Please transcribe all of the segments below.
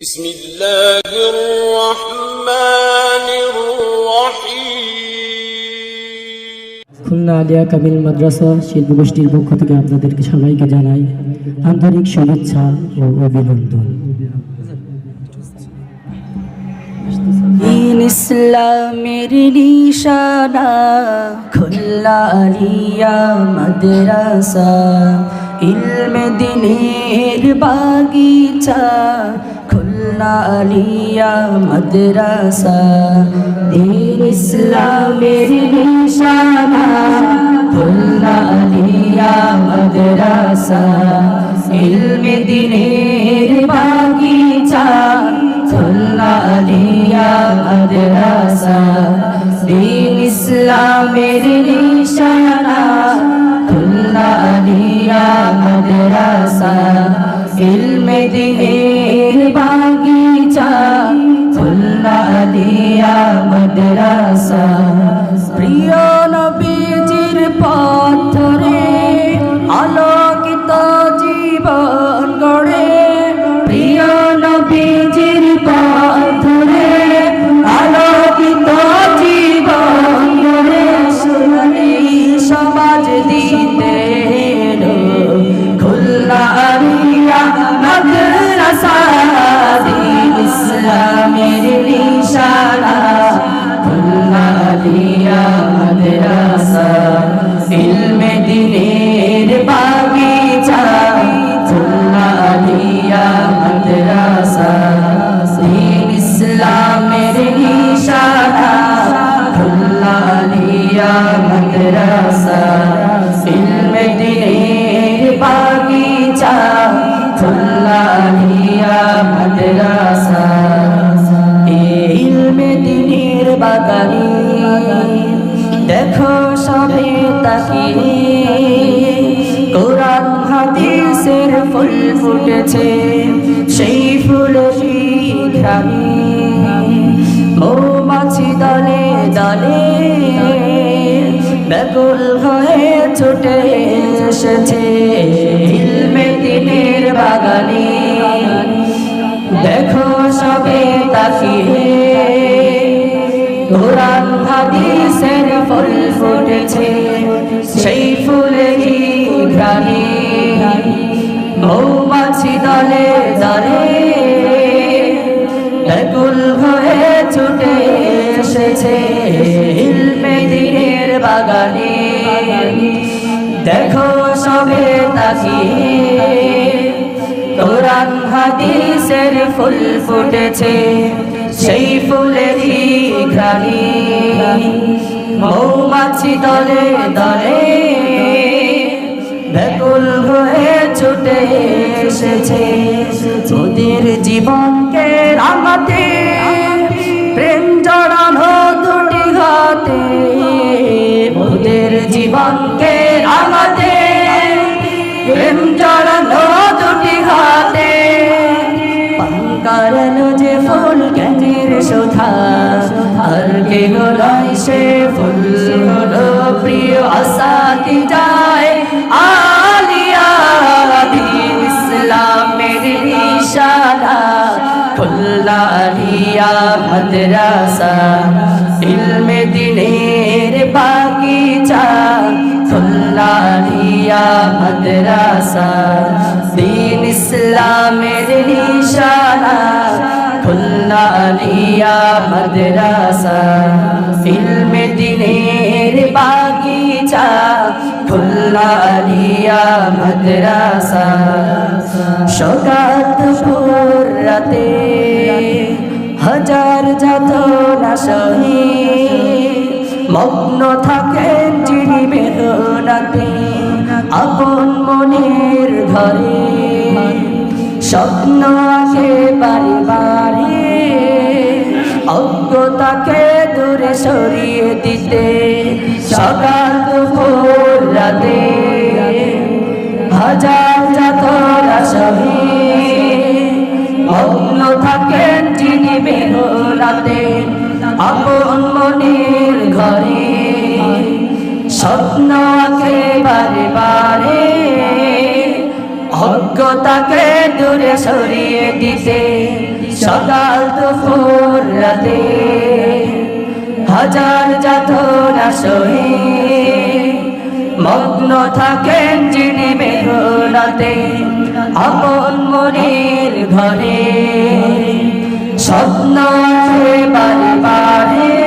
بسم الله الرحمن الرحيم খুলনা আলিয়া কামিল মাদ্রাসা শিল্প গোষ্ঠীর পক্ষ থেকে আপনাদেরকে সবাইকে জানাই আন্তরিক শুভেচ্ছা ও অভিনন্দন দিন ইসলামের নিশানা খুল্লা আলিয়া মাদ্রাসা ইলমে দিনের বাগিচা খুল্লা আলিয়া মাদ্রাসা দিন ইসলামের নিশানা খুল্লা আলিয়া মাদ্রাসা ইলমে দিনের বাগিচা খুল্লা আলিয়া মাদ্রাসা দিন ইসলামের নিশানা খুল্লা আলিয়া মাদ্রাসা ইলমে দিনের খুল্লা আলিয়া মাদ্রাসা আলিয়া মাদ্রাসা ইলমে দিনের বাগিচা খুল্লা আলিয়া মাদ্রাসা দিন ইসলামের নিশানা খুল্লা আলিয়া মাদ্রাসা। কোরআন, হাদিসের ফুল ফুটেছে, সেই ফুলেরই ঘ্রাণে মৌমাছি দলে দলে ব্যাকুল হয়ে ছুটে এসেছে দিনের বাগানে। দেখো সবে তাকিয়ে, কোরআন, হাদিসের ফুল ফুটেছে। সেই ফুলেরই ঘ্রাণে মৌমাছি দলে দলে ব্যাকুল হয়ে ছুটে এসেছে ইলমে দিনের বাগানে। দেখো সবে তাকিয়ে, কোরআন হাদিসের ফুল ফুটেছে। সেই ফুলেরই ঘ্রাণে মৌমাছি দলে দলে ব্যাকুল হয়ে ছুটে এসেছে। ওদের জীবনকে রাঙাতে প্রেম জড়ানো দুটি হাতে। নয় সে ফুল হলো প্রিয় আসাতি যায়। আলিয়া দিন ইসলামের নিশানা খুল্লা আলিয়া মাদ্রাসা, ইলমে দিনের বাগিচা খুল্লা আলিয়া মাদ্রাসা, দিন ইসলামের আলিয়া মাদ্রাসা, ইলমে দিনের বাগিচা খুল্লা আলিয়া মাদ্রাসা। সকাত রাতে হাজার যাত না সহি মগ্ন থাকেন যিনি বেদনাতে আপন মনের ঘরে। স্বপ্ন আগে বাড়ি বাড়ি অজ্ঞতাকে দূরে সরিয়ে দিতে, সকাল দুপুর রাতে হাজার যাতরা সহি মগ্ন থাকেন যিনি বেহরাতে আপন মনের ঘরে স্বপ্ন আঁকে বারে বারে। অজ্ঞতাকে দূরে সরিয়ে দিতে সকাল দুপুর রাতে হাজার যাতনা সহে মগ্ন থাকেন যিনি বেহনাতে আপন মনের ঘরে। স্বপ্ন বারে বারে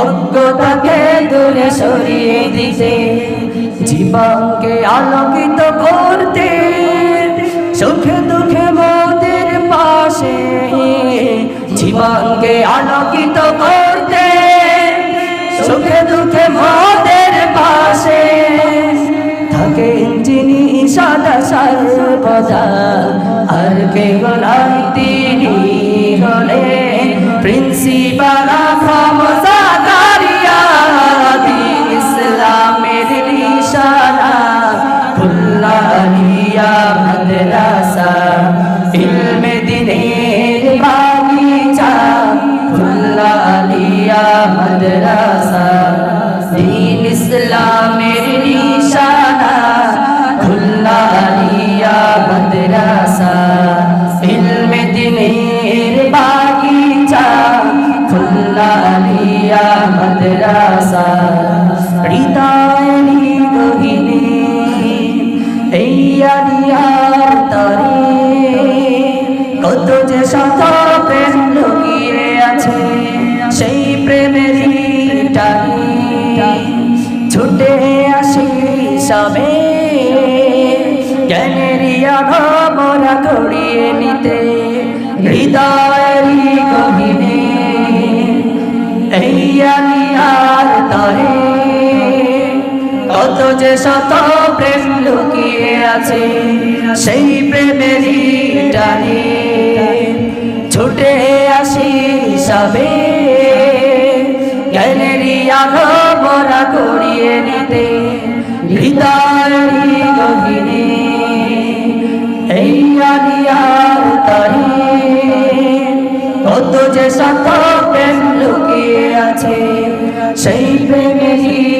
অজ্ঞতাকে দূরে সরিয়ে দিতে। জীবনকে আলোকিত করতে পাশে জীবনকে আলোকিত করতে, সুখে দুঃখে মাদের পাশে থাকেন যিনি সদা সর্বদা, আর কে গলাই তিনি হলে প্রিন্সিপাল এই আর তারি কত যে শত যে শত প্রেম লুকিয়ে আছে, সেই প্রেমেরই টানে। ছুটে আসি সবে, জ্ঞানেরই আলো মোরা করিয়ে নিতে কত যে শত প্রেম লুকিয়ে আছে, সেই প্রেমেরই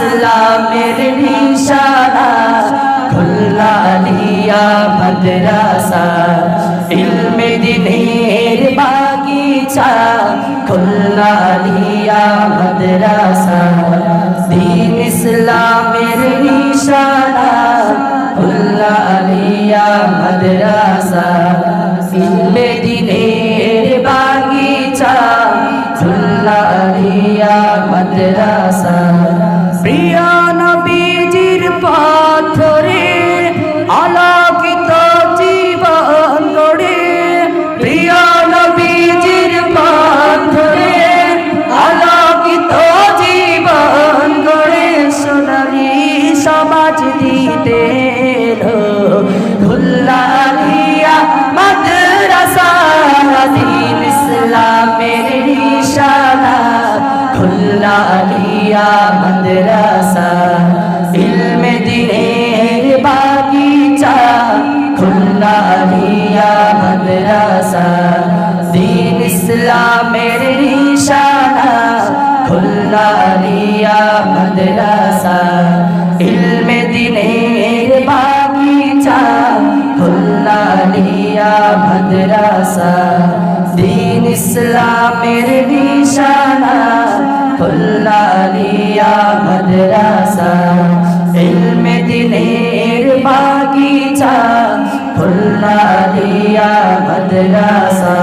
ইসলামের নিশানা খুল্লা লিয়া মাদ্রাসা ইলমে দিনের বাগিচা খুল্লা লিয়া মাদ্রাসা দিন ইসলামের খুল্লালিয়া মাদ্রাসা, ইলমে দিনের বাগিচা খুল্লালিয়া মাদ্রাসা, দিন ইসলামের নিশানা খুল্লালিয়া মাদ্রাসা, ইলমে দিনের বাগিচা খুল্লালিয়া মাদ্রাসা, দিন ইসলামের নিশানা খুল্লালিয়া মাদ্রাসা ইলমে দিনের বাগিচা খুল্লালিয়া মাদ্রাসা।